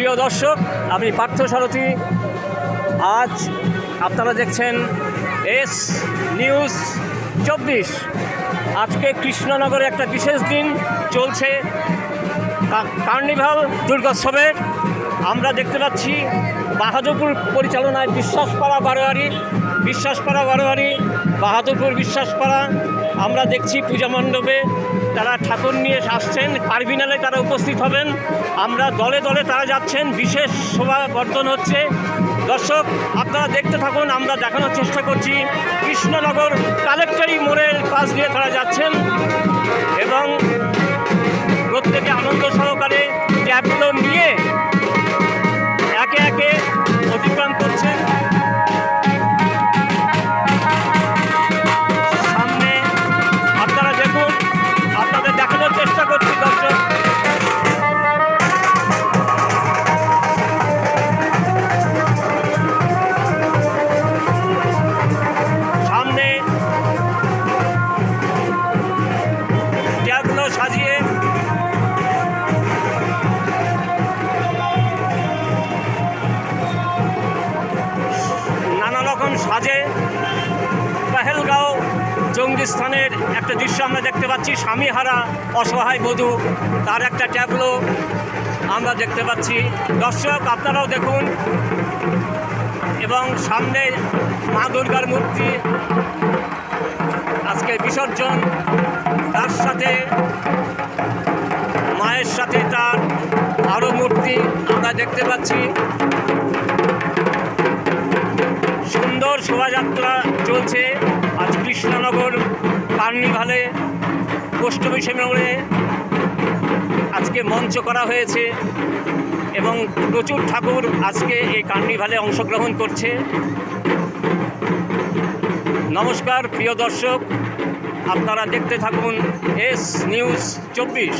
প্রিয় দর্শক, আমি পার্থ সারথী। আজ আপনারা দেখছেন এস নিউজ চব্বিশ। আজকে কৃষ্ণনগরে একটা বিশেষ দিন চলছে। কার্নিভাল দুর্গোৎসবের। আমরা দেখতে পাচ্ছি বাহাদুরপুর পরিচালনায় বিশ্বাসপাড়া বারোয়ারি বিশ্বাসপাড়া বারোয়ারি, বাহাদুরপুর বিশ্বাসপাড়া। আমরা দেখছি পূজা মণ্ডপে তারা ঠাকুর নিয়ে আসছেন কার্বিনালে তারা উপস্থিত হবেন। আমরা দলে দলে তারা যাচ্ছেন, বিশেষ শোভা বর্ধন হচ্ছে। দর্শক, আপনারা দেখতে থাকুন, আমরা দেখানোর চেষ্টা করছি। কৃষ্ণনগর কালেক্টরি মোড়ের পাশ দিয়ে তারা যাচ্ছেন। এবং রকম সাজে পেহেলগাঁও জঙ্গিস্তানের একটা দৃশ্য আমরা দেখতে পাচ্ছি। স্বামীহারা অসহায় বধূ, তার একটা ট্যাবলো আমরা দেখতে পাচ্ছি। দর্শক, আপনারাও দেখুন। এবং সামনে মা দুর্গার মূর্তি। আজকে বিসর্জন, তার সাথে মায়ের সাথে তার আরও মূর্তি আমরা দেখতে পাচ্ছি। শোভাযাত্রা চলছে আজ কৃষ্ণনগর কার্নিভালে অফিস মোড়ে। আজকে মঞ্চ করা হয়েছে এবং প্রচুর ঠাকুর আজকে এই কার্নিভালে অংশগ্রহণ করছে। নমস্কার, প্রিয় দর্শক, আপনারা দেখতে থাকুন এস নিউজ চব্বিশ।